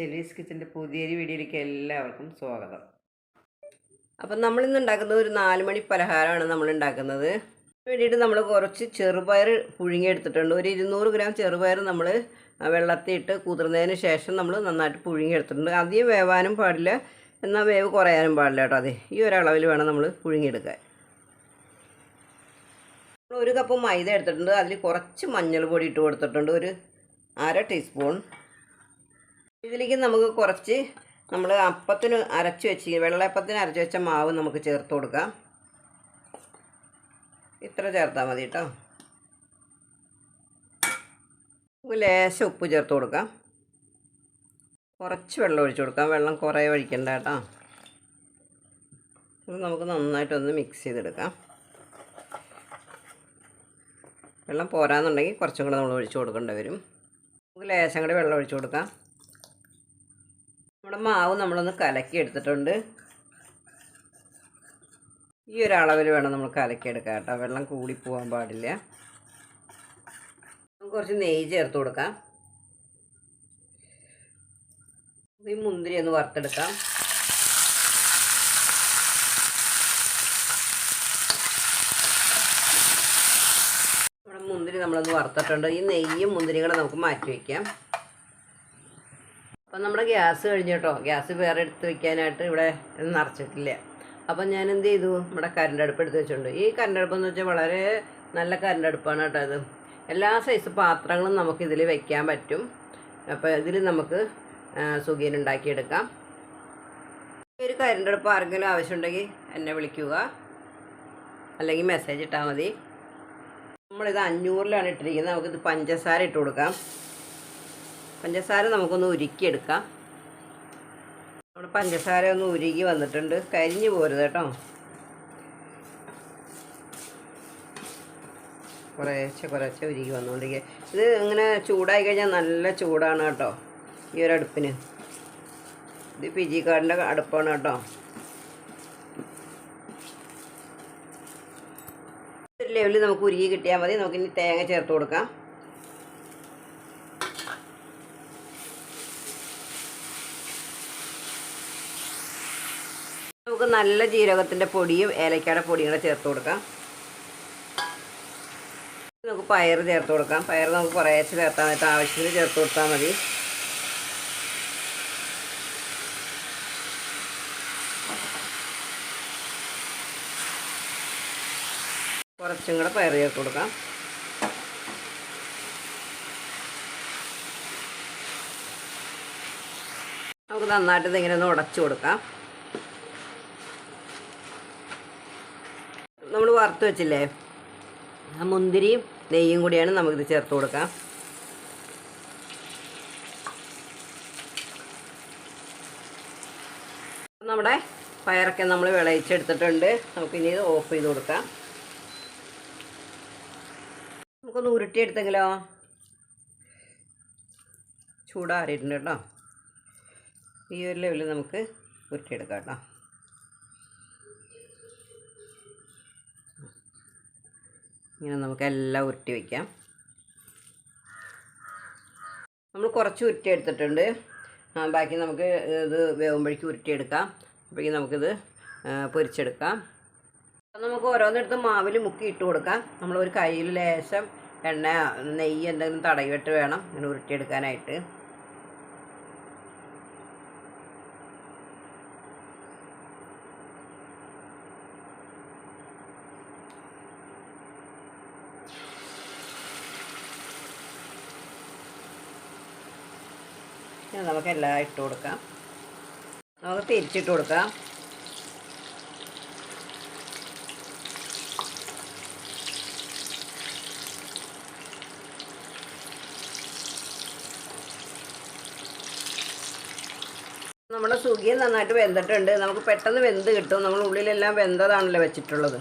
ഷെലീസ് കിച്ചന്റെ പുതിയൊരു വീഡിയോയിലേക്ക് എല്ലാവർക്കും സ്വാഗതം. അപ്പം നമ്മളിന്ന് ഉണ്ടാക്കുന്നത് ഒരു നാല് മണി പലഹാരമാണ് നമ്മൾ ഉണ്ടാക്കുന്നത് വേണ്ടിയിട്ട് നമ്മൾ കുറച്ച് ചെറുപയർ പുഴുങ്ങിയെടുത്തിട്ടുണ്ട്. ഒരു ഇരുന്നൂറ് ഗ്രാം ചെറുപയർ നമ്മൾ വെള്ളത്തിയിട്ട് കുതിർന്നതിന് ശേഷം നമ്മൾ നന്നായിട്ട് പുഴുങ്ങിയെടുത്തിട്ടുണ്ട്. അധികം വേവാനും പാടില്ല. എന്നാൽ വേവ് കുറയാനും പാടില്ല കേട്ടോ അതെ. ഈ ഒരളവിൽ വേണം നമ്മൾ പുഴുങ്ങിയെടുക്കാൻ. നമ്മൾ ഒരു കപ്പ് മൈദ എടുത്തിട്ടുണ്ട്. അതിൽ കുറച്ച് മഞ്ഞൾ പൊടി ഇട്ട് കൊടുത്തിട്ടുണ്ട്. ഒരു അര ടീസ്പൂൺ. ഇതിലേക്ക് നമുക്ക് കുറച്ച് നമ്മൾ അപ്പത്തിന് അരച്ച് വെച്ച് വെള്ളയപ്പത്തിന് അരച്ച് വെച്ച മാവ് നമുക്ക് ചേർത്ത് കൊടുക്കാം. ഇത്ര ചേർത്താൽ മതി കേട്ടോ ലേശം ഉപ്പ് ചേർത്ത് കൊടുക്കാം. കുറച്ച് വെള്ളം ഒഴിച്ചു കൊടുക്കാം. വെള്ളം കുറേ ഒഴിക്കണ്ട കേട്ടോ ഇത് നമുക്ക് നന്നായിട്ടൊന്ന് മിക്സ് ചെയ്തെടുക്കാം. വെള്ളം പോരാന്നുണ്ടെങ്കിൽ കുറച്ചും കൂടെ നമ്മൾ ഒഴിച്ചു കൊടുക്കേണ്ടി വരും. നമുക്ക് ലേശം കൂടെ വെള്ളം ഒഴിച്ചു കൊടുക്കാം. നമ്മുടെ മാവ് നമ്മളൊന്ന് കലക്കി എടുത്തിട്ടുണ്ട് ഈ ഒരു അളവിൽ വേണം നമ്മൾ കലക്കിയെടുക്കാം കേട്ടോ. വെള്ളം കൂടി പോകാൻ പാടില്ല. നമുക്ക് കുറച്ച് നെയ്യ് ചേർത്ത് കൊടുക്കാം. ഈ മുന്തിരി ഒന്ന് വറുത്തെടുക്കാം. മുന്തിരി നമ്മളൊന്ന് വറുത്തിട്ടുണ്ട്. ഈ നെയ്യും മുന്തിരികളും നമുക്ക് മാറ്റി വയ്ക്കാം. അപ്പം നമ്മുടെ ഗ്യാസ് കഴിഞ്ഞു കേട്ടോ. ഗ്യാസ് വേറെ എടുത്ത് വെക്കാനായിട്ട് ഇവിടെ നിറച്ചിട്ടില്ല. അപ്പം ഞാൻ എന്ത് ചെയ്തു? നമ്മുടെ കരണ്ട് അടുപ്പ് എടുത്ത് വെച്ചിട്ടുണ്ട് ഈ കരണ്ട് അടുപ്പെന്ന് വെച്ചാൽ വളരെ നല്ല കരണ്ട് അടുപ്പാണ് കേട്ടോ ഇത്. എല്ലാ സൈസ് പാത്രങ്ങളും നമുക്ക് ഇതിൽ വെക്കാൻ പറ്റും. അപ്പോൾ ഇതിൽ നമുക്ക് സുഖീൻ ഉണ്ടാക്കിയെടുക്കാം. ഒരു കരണ്ട് അടുപ്പ് ആർക്കെങ്കിലും ആവശ്യമുണ്ടെങ്കിൽ എന്നെ വിളിക്കുക. അല്ലെങ്കിൽ മെസ്സേജ് ഇട്ടാൽ മതി. നമ്മളിത് അഞ്ഞൂറിലാണ് ഇട്ടിരിക്കുന്നത്. നമുക്കിത് പഞ്ചസാര ഇട്ട് കൊടുക്കാം. പഞ്ചസാര നമുക്കൊന്ന് ഉരുക്കിയെടുക്കാം. നമ്മുടെ പഞ്ചസാര ഒന്ന് ഉരുകി വന്നിട്ടുണ്ട്. കരിഞ്ഞു പോരുത് കേട്ടോ. കുറേശ്ശെ കുറേശ്ശെ ഉരുകി വന്നുകൊണ്ടിരിക്കുക. ഇത് ഇങ്ങനെ ചൂടായി കഴിഞ്ഞാൽ നല്ല ചൂടാണ് കേട്ടോ ഈ ഒരു അടുപ്പിന്. ഇത് കാർഡിന്റെ അടുപ്പാണ് കേട്ടോ. ഒരു ലെവലിൽ നമുക്ക് ഉരുകി കിട്ടിയാൽ മതി. നമുക്കിനി തേങ്ങ ചേർത്ത് കൊടുക്കാം. നല്ല ജീരകത്തിന്റെ പൊടിയും ഏലക്കയുടെ പൊടിയും കൂടെ ചേർത്ത് കൊടുക്കാം. നമുക്ക് പയർ ചേർത്ത് കൊടുക്കാം. പയർ നമുക്ക് കുറേശ്ശെ ചേർത്താൽ മതി. ആവശ്യത്തിന് ചേർത്ത് കൊടുത്താൽ മതി. കുറച്ചും കൂടെ പയർ ചേർത്ത് കൊടുക്കാം. നമുക്ക് നന്നായിട്ട് ഇതിങ്ങനെ ഒന്ന് ഉടച്ചു കൊടുക്കാം നമ്മൾ വറുത്ത് വെച്ചില്ലേ? ആ മുന്തിരിയും നെയ്യും കൂടിയാണ് നമുക്കിത് ചേർത്ത് കൊടുക്കാം. നമ്മുടെ പയറൊക്കെ നമ്മൾ വിളയിച്ചെടുത്തിട്ടുണ്ട്. നമുക്കിനി ഇത് ഓഫ് ചെയ്ത് കൊടുക്കാം. നമുക്കൊന്ന് ഉരുട്ടിയെടുത്തെങ്കിലോ? ചൂടാറിയിട്ടുണ്ട് കേട്ടോ. ഈ ഒരു ലെവലിൽ നമുക്ക് ഉരുട്ടിയെടുക്കാം കേട്ടോ. ഇങ്ങനെ നമുക്ക് എല്ലാം ഉരുട്ടി വയ്ക്കാം നമ്മൾ കുറച്ച് ഉരുട്ടി എടുത്തിട്ടുണ്ട്. ബാക്കി നമുക്ക് ഇത് വേവുമ്പോഴേക്ക് ഉരുട്ടിയെടുക്കാം അപ്പോഴേക്കും നമുക്കിത് പൊരിച്ചെടുക്കാം. നമുക്ക് ഓരോന്നെടുത്ത് മാവിൽ മുക്കി ഇട്ട് കൊടുക്കാം. നമ്മൾ ഒരു കയ്യിൽ ലേശം എണ്ണ നെയ്യ് എന്തെങ്കിലും തടവിട്ട് വേണം ഇങ്ങനെ ഉരുട്ടിയെടുക്കാനായിട്ട്. ഇനി നമുക്ക് എല്ലാം ഇട്ട് കൊടുക്കാം. നമുക്ക് തിരിച്ചിട്ട് കൊടുക്കാം. നമ്മുടെ സുഖിയും നന്നായിട്ട് വെന്തിട്ടുണ്ട്. നമുക്ക് പെട്ടെന്ന് വെന്ത് കിട്ടും. നമ്മൾ ഉള്ളിലെല്ലാം വെന്തതാണല്ലോ വെച്ചിട്ടുള്ളത്.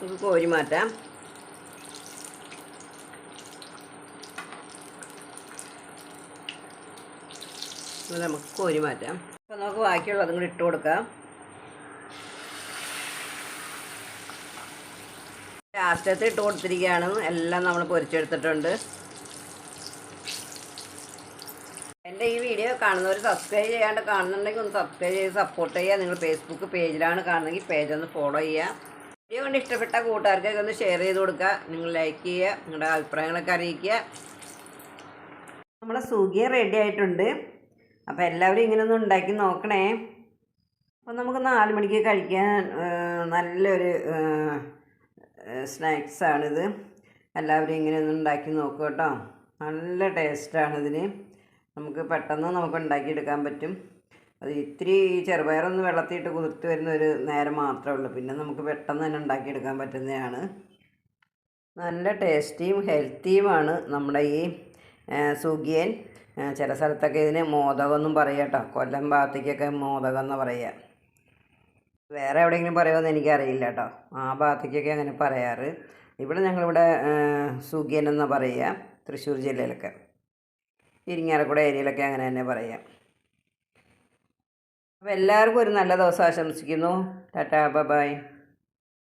നമുക്ക് കോരി മാറ്റാം. ഇത് നമുക്ക് കോരി മാറ്റാം. അപ്പോൾ നമുക്ക് ബാക്കിയുള്ളതും കൂടി ഇട്ട് കൊടുക്കാം. ലാസ്റ്റത്തെ ഇട്ട് കൊടുത്തിരിക്കുകയാണ്. എല്ലാം നമ്മൾ പൊരിച്ചെടുത്തിട്ടുണ്ട്. എന്റെ ഈ വീഡിയോ കാണുന്നവർ സബ്സ്ക്രൈബ് ചെയ്യാണ്ട് കാണുന്നുണ്ടെങ്കിൽ ഒന്ന് സബ്സ്ക്രൈബ് ചെയ്ത് സപ്പോർട്ട് ചെയ്യുക. നിങ്ങൾ ഫേസ്ബുക്ക് പേജിലാണ് കാണുന്നതെങ്കിൽ പേജ് ഒന്ന് ഫോളോ ചെയ്യുക. വീഡിയോ കൊണ്ട് ഇഷ്ടപ്പെട്ട കൂട്ടുകാർക്കൊക്കെ ഒന്ന് ഷെയർ ചെയ്ത് കൊടുക്കുക. നിങ്ങൾ ലൈക്ക് ചെയ്യുക. നിങ്ങളുടെ അഭിപ്രായങ്ങളൊക്കെ അറിയിക്കുക. നമ്മുടെ സുഖിയ റെഡി ആയിട്ടുണ്ട്. അപ്പോൾ എല്ലാവരും ഇങ്ങനെ ഒന്ന് ഉണ്ടാക്കി നോക്കണേ. അപ്പോൾ നമുക്ക് നാല് മണിക്ക് കഴിക്കാൻ നല്ലൊരു സ്നാക്സാണിത് എല്ലാവരും ഇങ്ങനെ ഒന്ന് ഉണ്ടാക്കി നോക്കുക കേട്ടോ. നല്ല ടേസ്റ്റാണിതിന് നമുക്ക് പെട്ടെന്ന് നമുക്ക് ഉണ്ടാക്കിയെടുക്കാൻ പറ്റും. അത് ഇത്തിരി ചെറുപയറൊന്ന് വെള്ളത്തിയിട്ട് കുതിർത്ത് വരുന്ന ഒരു നേരം മാത്രമേ ഉള്ളൂ. പിന്നെ നമുക്ക് പെട്ടെന്ന് തന്നെ ഉണ്ടാക്കിയെടുക്കാൻ പറ്റുന്നതാണ്. നല്ല ടേസ്റ്റിയും ഹെൽത്തിയുമാണ് നമ്മുടെ ഈ സുഗിയൻ ചില സ്ഥലത്തൊക്കെ ഇതിന് മോദകം എന്നും പറയുക കേട്ടോ. കൊല്ലം ഭാഗത്തേക്കൊക്കെ മോദകം എന്ന് പറയുക. വേറെ എവിടെയെങ്കിലും പറയുമെന്ന് എനിക്കറിയില്ല കേട്ടോ. ആ ഭാഗത്തേക്കൊക്കെ അങ്ങനെ പറയാറ്. ഇവിടെ ഞങ്ങളിവിടെ സുഖ്യൻ എന്ന് പറയുക. തൃശ്ശൂർ ജില്ലയിലൊക്കെ. ഇരിങ്ങാലക്കുട ഏരിയയിലൊക്കെ അങ്ങനെ തന്നെ പറയാം അപ്പോൾ എല്ലാവർക്കും ഒരു നല്ല ദിവസം ആശംസിക്കുന്നു. Tata bye.